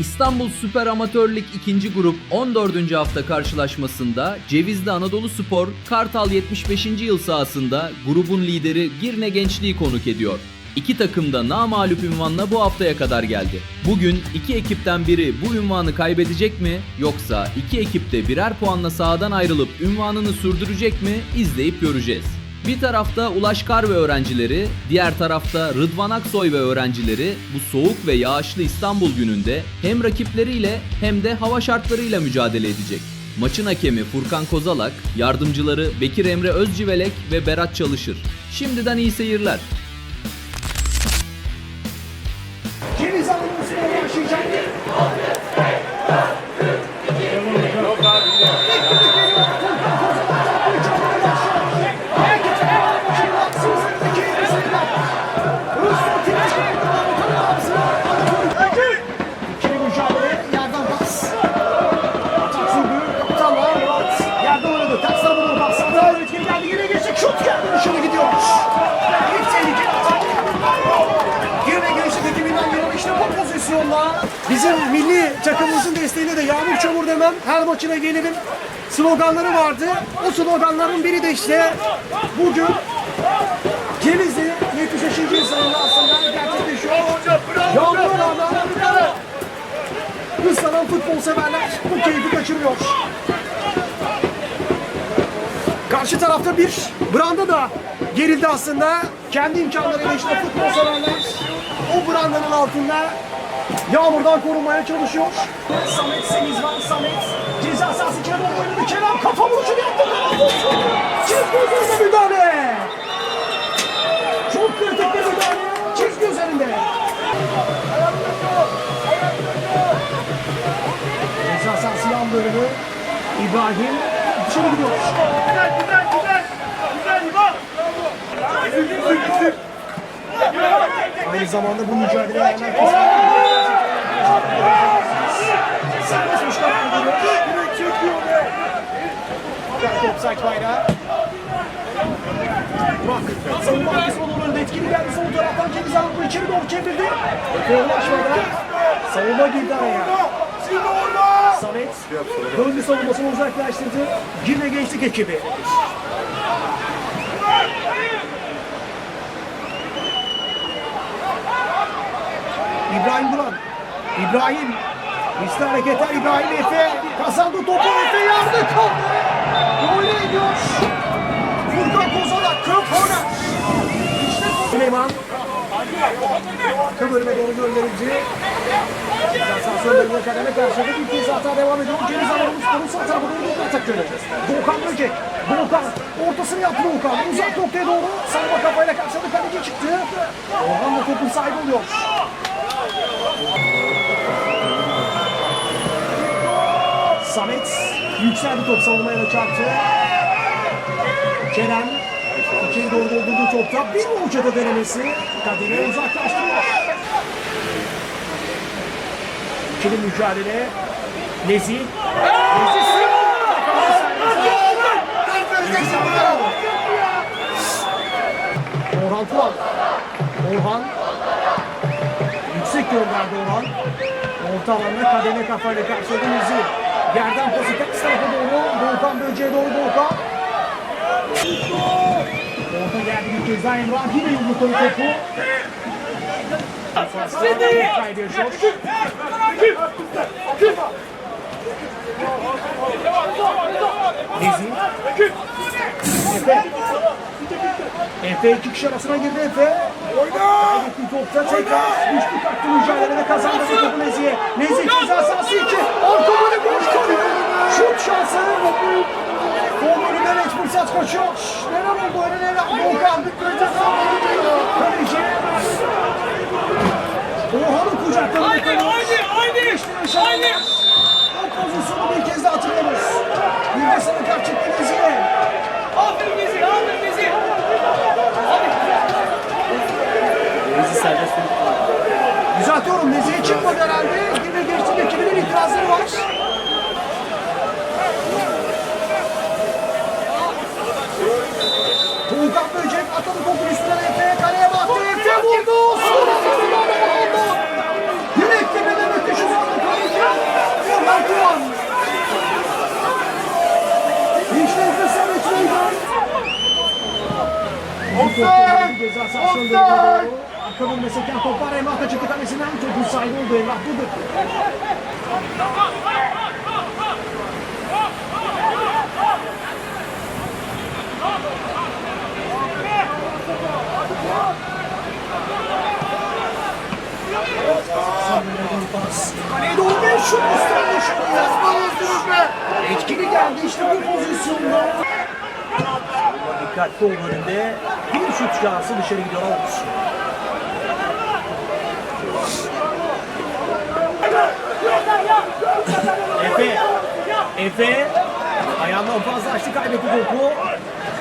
İstanbul Süper Amatör Lig 2. Grup 14. hafta karşılaşmasında Cevizli Anadolu Spor Kartal 75. yıl sahasında grubun lideri Girne Gençliği konuk ediyor. İki takım da namalup ünvanla bu haftaya kadar geldi. Bugün iki ekipten biri bu ünvanı kaybedecek mi yoksa iki ekip de birer puanla sahadan ayrılıp ünvanını sürdürecek mi izleyip göreceğiz. Bir tarafta Ulaş Kar ve öğrencileri, diğer tarafta Rıdvan Aksoy ve öğrencileri bu soğuk ve yağışlı İstanbul gününde hem rakipleriyle hem de hava şartlarıyla mücadele edecek. Maçın hakemi Furkan Kozalak, yardımcıları Bekir Emre Özcivelek ve Berat Çalışır. Şimdiden iyi seyirler. Bizim milli takımımızın desteğiyle de Yağmur Çamur demem her maçına gelirim sloganları vardı. O sloganların biri de işte bugün Cevizli 75. yıl sonunda aslında gerçekleşiyor. Yağmur'a rağmen ıslanan futbol severler bu keyfi kaçırıyor. Karşı tarafta bir branda da gerildi aslında. Kendi imkanlarıyla işte futbol severler o brandanın altında yağmurdan korunmaya çalışıyor. Samet Semiz var. Samet ceza sahası içeri doğru oynadı. Kerem kafa vuruşunu yaptı. Çift gözlerinde müdahale. Çok kritik bir müdahale. Çift gözlerinde. Ceza sahası yan bölümü. İbrahim dışarı gidiyor. Güzel güzel güzel. Güzel İbo. Aynı zamanda bu mücadeleye hemen Serbest uçtan geliyor. çekiyor be. Offside bayrağı. Burak. Savunma onun önünde etkili geldi. Sol taraftan Ceviz Anadolu içeri doğru çevirdi. Forlaşmadan savunma girdi araya. Samet döndü savunmasını uzaklaştırdı. Yine gençlik ekibi. İbrahim Duran. İbrahim. Riskli hareketler İbrahim Efe. Kazandı topu Efe yardı kaldı. Gol ediyor. Furkan Kozalak. Kırık korner. İşte bu. Süleyman. Bölüme doğru gönderildi. Sansasyon bölümüne kademe karşıladı. Bir kez hata devam ediyor. Ceviz Anadolu Spor'un sağ tarafı doğru bir atak yönü. Doğukan Böcek. Doğukan. Ortasını yaptı Doğukan. Uzak noktaya doğru. Sarma kafayla karşıladı. Kaleci çıktı. Orhan da topun sahibi oluyor. Samet yükseldi top savunmaya da çarptı. Kerem içeri doğru doldurduğu topta bir uçada denemesi kadere uzaklaştırıyor. İkili mücadele. Nezi. Nezi Orhan Turan. Orhan. Yüksek gönderdi Orhan. Orta alanda kademe kafayla karşıladı Nezi. Yerden pası ters tarafa doğru. Doğukan bölgeye doğru Doğukan. Orta geldi bir kez daha Emrah. Yine yumrukladı topu. Kaybıyor George. Nezi. Efe. Efe iki kişi arasına girdi Efe. Kaybettiği topta tekrar güçlü taktı mücadelede kazandı bu topu Nezi'ye. Nezi ceza sahası içi. Arka böyle boş kalıyor. Şut şansı. Fırsat koşuyor. Neler oldu öyle neler. Volkan. Kaleci. Orhan'ın kucaklarında Haydi haydi haydi. Haydi. O pozisyonu bir kez daha hatırlıyoruz. Bir de sarı kart çıktı Nezi'ye. Aferin bizi aferin bizi. Düzeltiyorum. Nezihe çıkmadı herhalde. Yine geçti ekibinin itirazları var. Tuğkan Böcek atadı topun üstüne Efe. Kaleye baktı. Efe vurdu. Sonra vurdu. Yine eklemede müthiş uzandı. Offside! Doğru. Arka bölüme seken top var. Emrah kaçırdı kalesinden. Topun sahibi oldu Emrah. Budur. Kaleye doğru bir şut üstten dışarıya. Etkili geldi işte bu pozisyonda. Dikkatli ol önünde. Bir şut şansı dışarı gidiyor Oğuz. Efe. Efe. Ayağından fazla açtı kaybetti topu.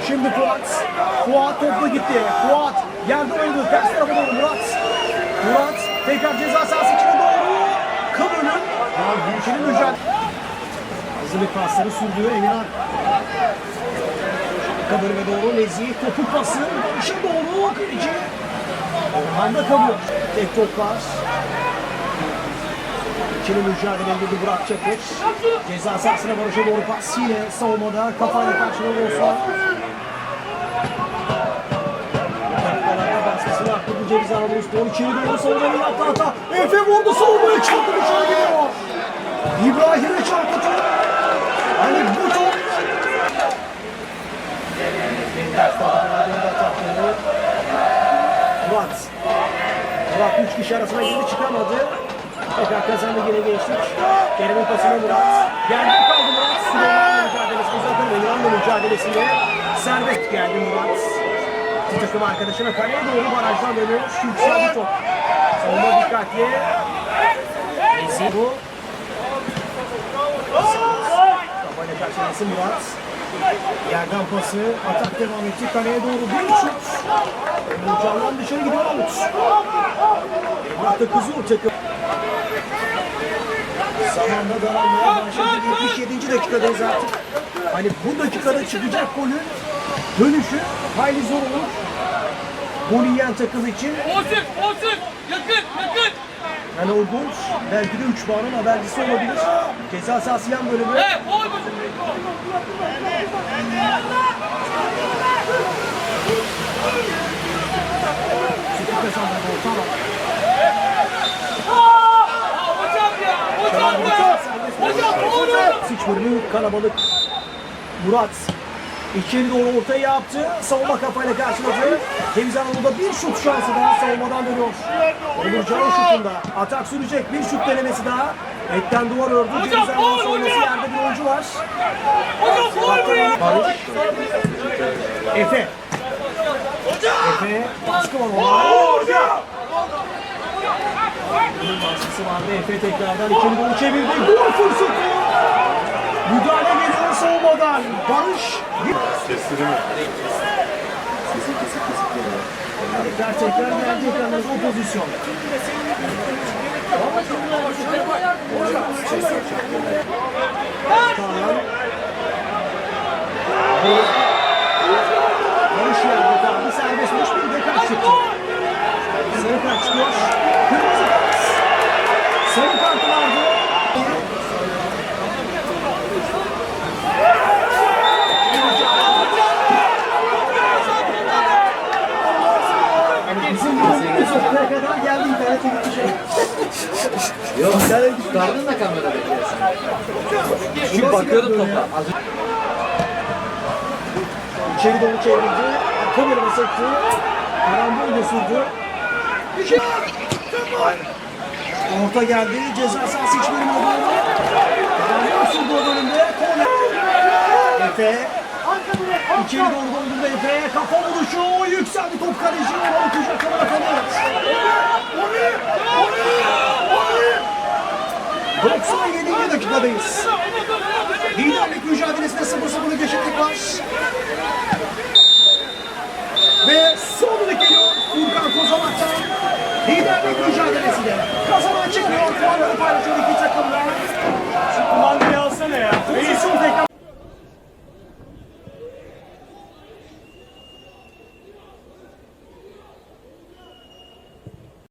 Şimdi Fuat. Fuat topla gitti. Fuat yerde oynadı. Ters tarafa doğru Murat. Murat tekrar ceza sahası içine doğru. Kabulün. Gülşen'in mücadele. Hızlı bir pasları sürdü Emirhan. Kabırına doğru Nezih. Topu pası. Barış'a doğru. Kaleci. Orhan da kabul. Tek top var. İkili mücadele edildi Burak Çakır. Ceza sahasına Barış'a doğru pas. Yine savunmada kafayla karşıladı Osman. Arttırdı Ceviz Anadolu Spor. İçeri doğru savunmanın yaptı hata. Efe vurdu savunmaya çarptı dışarı gidiyor. İbrahim'e çarptı. Hani bu top. Murat. Murat üç kişi arasına girdi çıkamadı. Tekrar kazandı yine geçtik. Kerem'in pasına Murat. Geldi kaldı Murat. Süleyman'la mücadelesi uzatır ve Yılan'la mücadelesinde serbest geldi Murat. İki takım arkadaşına kaleye doğru barajdan dönüyor. Yükseldi top. Savunma dikkatli. Ezgi bu. Kafayla karşılasın Murat. Yerden pası, atak devam etti. Kaleye doğru bir şut. Nurcan'dan dışarı gidiyor Avut. Emrah da kızıyor takım. Zamanda daralmaya başladı. 77. dakikadayız artık. Hani bu dakikada çıkacak golün dönüşü hayli zor olur. Gol yiyen takım için Olsun, olsun. Yakın, yakın. yani o gol belki de 3 puanın habercisi olabilir. Ceza sahası yan bölümü. He, oy. Hocam ya, hocam ya. Hocam ne oluyor? Bölümü kalabalık. Murat içeri doğru ortaya yaptı. Savunma kafayla karşıladı. Ceviz Anadolu'da bir şut şansı daha savunmadan dönüyor. Onurcan'ın şutunda. Atak sürecek bir şut denemesi daha. Etten duvar ördü. Ceviz Anadolu hocam! yerde bir oyuncu var. Efe. Efe. Baskı var. Hocam. Bunun baskısı vardı. Efe tekrardan içeri doğru çevirdi. Gol fırsatı. Müdahale geliyor savunmadan. Barış. Sesleri mi? Sesi kesik kesik geliyor. Tekrar geldi ekranınıza o pozisyon. Barış yerde kaldı. Serbest vuruş bir de kaç çıktı. Sarı kart çıkıyor. Kırmızı kart. Sarı kart vardı. Bizim bu noktaya kadar geldi internete gitti şey. Yok sen çıkardın da kamerada. Çünkü bakıyordum topa. İçeri doğru çevrildi. Bölüme sekti. Karambol şey. Orta geldi. Ceza sahası iç bölümüne doğru. Karambol sürdü o bölümde. Korner. Efe. İçeri doğru döndürdü Efe. Kafa vuruşu. Yükseldi top kaleci. Ona okuyacak ama atamıyor. 97. dakikadayız. Liderlik mücadelesinde 0-0'lık eşitlik var. Ve son düdük geliyor Furkan Kozamak'tan. Liderlik mücadelesinde kazanan çıkmıyor. Puanları paylaşıyor iki takımda. Kumandayı alsana ya. Pozisyon tekrar.